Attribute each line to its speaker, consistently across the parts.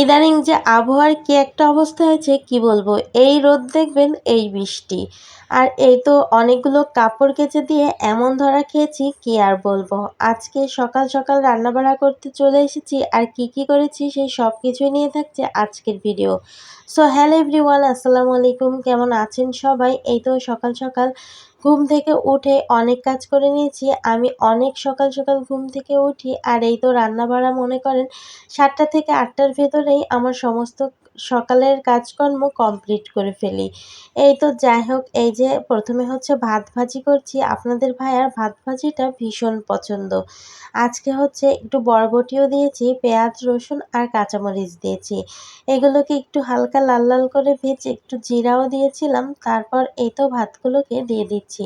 Speaker 1: ইদানিং যে আবহাওয়ার কি একটা অবস্থা হয়েছে, কি বলব? এই রোদ দেখবেন, এই বৃষ্টি। আর এই তো অনেকগুলো কাপড় কেচে দিয়ে এমন ধরা খেয়েছি, কি আর বলব? আজকে সকাল সকাল রান্নাবাড়া করতে চলে এসেছি, আর কি কি করেছি সেই সব কিছুই নিয়ে থাকছে আজকের ভিডিও সো হ্যালো এভরিওয়ান আসসালামু আলাইকুম, কেমন আছেন সবাই? এই তো সকাল সকাল ঘুম থেকে উঠে অনেক কাজ করে নিয়েছি। আমি অনেক সকাল সকাল ঘুম থেকে উঠি আর এই তো রান্না বাড়া মনে করেন, সাতটা থেকে আটটার ভেতরেই আমার সমস্ত সকালের কাজকর্ম কমপ্লিট করে ফেলি। এই তো যাই হোক, এই যে প্রথমে হচ্ছে ভাত ভাজি করছি। আপনাদের ভাইয়ার ভাত ভাজিটা ভীষণ পছন্দ। আজকে হচ্ছে একটু বরবটিও দিয়েছি, পেঁয়াজ, রসুন আর কাঁচামরিচ দিয়েছি। এগুলোকে একটু হালকা লাল লাল করে ভেজে একটু জিরাও দিয়েছিলাম, তারপর এই তো ভাতগুলোকে দিয়ে দিচ্ছি।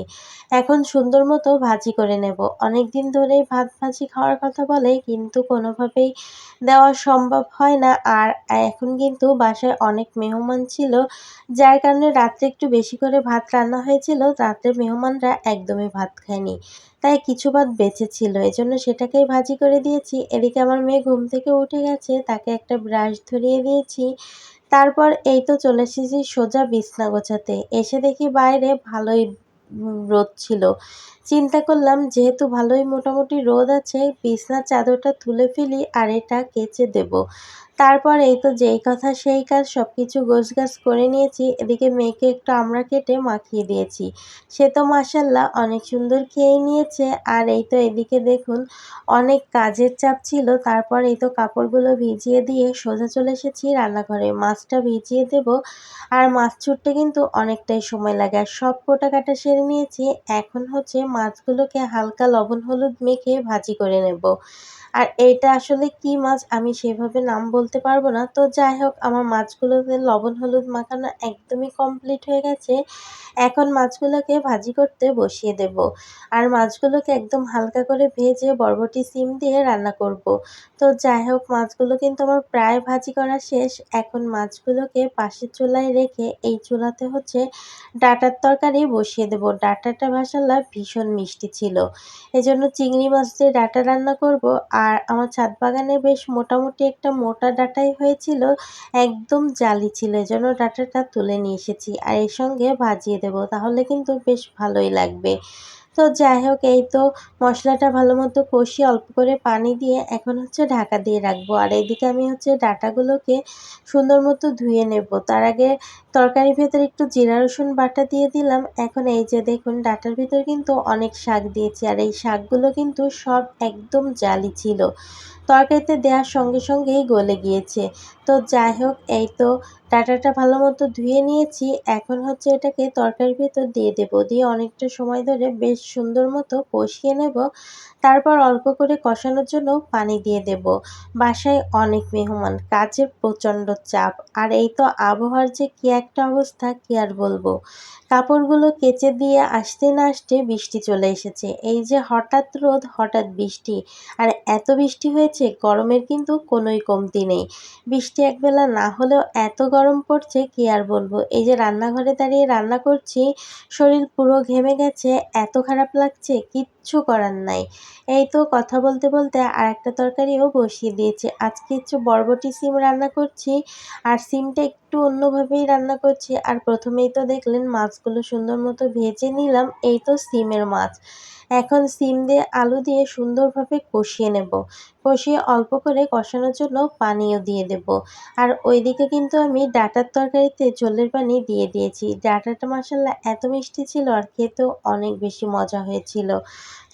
Speaker 1: এখন সুন্দর মতো ভাজি করে নেব। অনেক দিন ধরেই ভাত ভাজি খাওয়ার কথা বলে, কিন্তু কোনোভাবেই দেওয়া সম্ভব হয় না। আর এখন কিন্তু বাসায় অনেক মেহমান ছিল, যার কারণে রাত্রে একটু বেশি করে ভাত রান্না হয়েছিল, রাত্রে মেহমানরা একদমই ভাত খায়নি। তাই কিছু ভাত বেঁচে ছিল, এজন্য সেটাকেই ভাজি করে দিয়েছি। এদিকে আমার মেয়ে ঘুম থেকে উঠে গেছে, তাকে একটা ব্রাশ ধরিয়ে দিয়েছি। তারপর এই তো চলে এসেছি সোজা বিছনা গোছাতে। এসে দেখি বাইরে ভালোই রোদ ছিল। চিন্তা করলাম, যেহেতু ভালোই মোটামুটি রোদ আছে বিছনার চাদরটা তুলে ফেলি আর এটা কেচে দেব। তারপর এই তো যেই কথা সেই কাজ সব কিছু গোছগাছ করে নিয়েছি, এদিকে মেয়েকে একটু আমরা কেটে মাখিয়ে দিয়েছি। সে তো মাসাল্লাহ অনেক সুন্দর খেয়ে নিয়েছে, আর এই তো এদিকে দেখুন, অনেক কাজের চাপ ছিল, তারপর এই তো কাপড়গুলো ভিজিয়ে দিয়ে সোজা চলে এসেছি রান্নাঘরে। মাছটা ভিজিয়ে দেব, আর মাছ ছুটতে কিন্তু অনেকটাই সময় লাগে, আর সব কোটা কাটা সেরে নিয়েছি। এখন হচ্ছে মাছগুলোকে হালকা লবণ হলুদ মেখে ভাজি করে নেব। আর এইটা আসলে কি মাছ আমি সেভাবে নাম বলতে পারব না। তো যাই হোক, আমার মাছগুলোতে লবণ হলুদ মাখানো একদমই কমপ্লিট হয়ে গেছে। এখন মাছগুলোকে ভাজি করতে বসিয়ে দেব। আর মাছগুলোকে একদম হালকা করে ভেজে বরবটি সিম দিয়ে রান্না করব। তো যাই হোক, মাছগুলো কিন্তু আমার প্রায় ভাজি করা শেষ। এখন মাছগুলোকে পাশের চুলায় রেখে এই চুলাতে হচ্ছে ডাটার তরকারি বসিয়ে দেব। ডাটাটা ভাসাল্লা ভীষণ মিষ্টি ছিল। এজন্য চিংড়ি মাছ দিয়ে ডাটা রান্না করব। আর আমার ছাদ বাগানে বেশ মোটামুটি একটা মোটা ডাটাই হয়েছিল। একদম জালি ছিল, এজন্য ডাটাটা তুলে নিয়ে এসেছি। আর এর সঙ্গে ভাজিয়ে দেব, তাহলে কিন্তু বেশ ভালোই লাগবে। তো যাই হোক, এই তো মশলাটা ভালো মতো কষিয়ে অল্প করে পানি দিয়ে এখন হচ্ছে ঢাকা দিয়ে রাখব। আর এইদিকে আমি হচ্ছে ডাটাগুলোকে সুন্দর মতো ধুয়ে নেব। তার আগে তরকারির ভেতরে একটু জিরা, রসুন বাটা দিয়ে দিলাম। এখন এই যে দেখুন, ডাটার ভিতর কিন্তু অনেক শাক দিয়েছি আর এই শাকগুলো কিন্তু সব একদম জালি ছিল। তরকারিতে দেওয়ার সঙ্গে সঙ্গেই গলে গিয়েছে। তো যাই হোক, এই তো ডাটাটা ভালো মতো ধুয়ে নিয়েছি। এখন হচ্ছে এটাকে তরকারির ভেতর দিয়ে দেব। দিয়ে অনেকটা সময় ধরে বেশ সুন্দর মতো কষিয়ে নেব। তারপর অল্প করে কষানোর জন্য পানি দিয়ে দেব। বাসায় অনেক মেহমান, কাজের প্রচণ্ড চাপ। আর এই তো আবহাওয়ার যে কী একটা অবস্থা, কী আর বলব? কাপড়গুলো কেচে দিয়ে আসতে না আসতে বৃষ্টি চলে এসেছে। এই যে হঠাৎ রোদ, হঠাৎ বৃষ্টি। আর এত বৃষ্টি হয়েছে, গরমের কিন্তু কোনোই কমতি নেই। বৃষ্টি একবেলা না হলেও এত গরম পড়ছে, কি আর বলব? এই যে রান্নাঘরে দাঁড়িয়ে রান্না করছি, শরীর পুরো ঘেমে গেছে, এত খারাপ লাগছে কিচ্ছু করার নাই। এই তো কথা বলতে বলতে আর একটা তরকারিও বসিয়ে দিয়েছে। আজকে একটু বরবটি সিম রান্না করছি, আর সিমটা একটু অন্যভাবেই রান্না করছি। আর প্রথমেই তো দেখলেন মাছগুলো সুন্দর মতো ভেজে নিলাম, এই তো সিমের মাছ। এখন সিম দিয়ে আলু দিয়ে সুন্দরভাবে কষিয়ে নেব। কষিয়ে অল্প করে কষানোর জন্য পানিও দিয়ে দেব। আর ওইদিকে কিন্তু আমি ডাটার তরকারিতে ঝোলের পানি দিয়ে দিয়েছি। ডাটাটা মশাল্লা এত মিষ্টি ছিল আর খেতেও অনেক বেশি মজা হয়েছিল।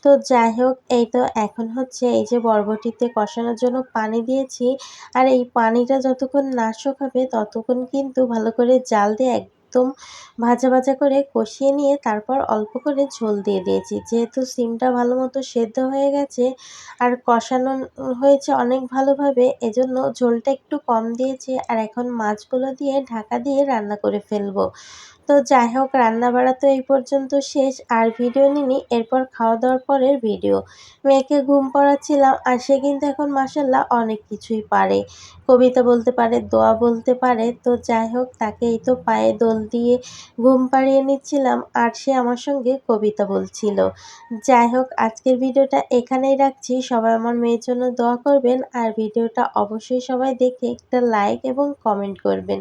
Speaker 1: তো যাই হোক, এই তো এখন হচ্ছে এই যে বরবটিতে কষানোর জন্য পানি দিয়েছি। আর এই পানিটা যতক্ষণ না শুকাবে ততক্ষণ কিন্তু ভালো করে জাল দিয়ে একদম ভাজা ভাজা করে কষিয়ে নিয়ে তারপর অল্প করে ঝোল দিয়ে দিয়েছি। যেহেতু সিমটা ভালো মতো সেদ্ধ হয়ে গেছে আর কষানো হয়েছে অনেক ভালোভাবে, এজন্য ঝোলটা একটু কম দিয়েছি। আর এখন মাছগুলো দিয়ে ঢাকা দিয়ে রান্না করে ফেলব। তো যাই হোক রান্না বাড়া তো এই পর্যন্ত শেষ। আর ভিডিও নিনি এরপর খাওয়া দাওয়ার পরের ভিডিও। মেয়েকে ঘুম পড়াচ্ছিলাম, আর সে কিন্তু এখন মাসাল্লাহ অনেক কিছুই পারে। কবিতা বলতে পারে, দোয়া বলতে পারে। তো যাই হোক তাকে এই তো পায়ে দোল দিয়ে ঘুম পাড়িয়ে নিচ্ছিলাম, আর সে আমার সঙ্গে কবিতা বলছিল। যাই হোক, আজকের ভিডিওটা এখানেই রাখছি। সবাই আমার মেয়ের জন্য দোয়া করবেন, আর ভিডিওটা অবশ্যই সবাই দেখে একটা লাইক এবং কমেন্ট করবেন।